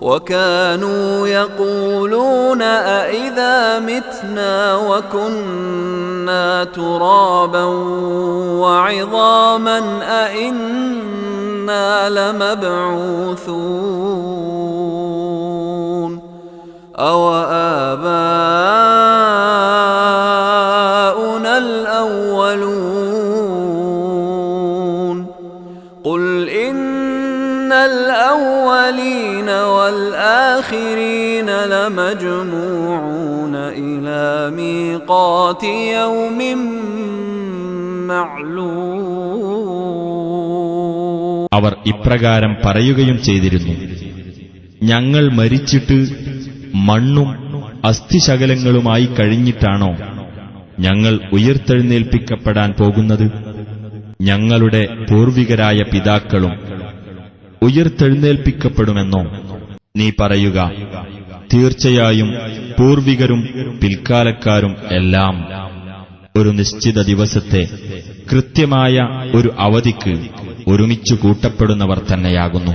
وكانوا يقولون أإذا متنا وكنا ترابا وعظاما أإنا لمبعوثون أو آباؤنا الأولون قل إن الأولين والآخرين لمجموعون إلى ميقات يوم معلوم അവർ ഇപ്രകാരം പറയുകയും ചെയ്തിരുന്നു ഞങ്ങൾ മരിച്ചിട്ട് മണ്ണും അസ്ഥിശകലങ്ങളുമായി കഴിഞ്ഞിട്ടാണോ ഞങ്ങൾ ഉയർത്തെഴുന്നേൽപ്പിക്കപ്പെടാൻ പോകുന്നത് ഞങ്ങളുടെ പൂർവികരായ പിതാക്കളും ഉയർത്തെഴുന്നേൽപ്പിക്കപ്പെടുമെന്നോ? നീ പറയുക തീർച്ചയായും പൂർവികരും പിൽക്കാലക്കാരും എല്ലാം ഒരു നിശ്ചിത ദിവസത്തെ കൃത്യമായ ഒരു അവധിക്ക് ഒരുമിച്ചു കൂട്ടപ്പെടുന്നവർ തന്നെയാകുന്നു.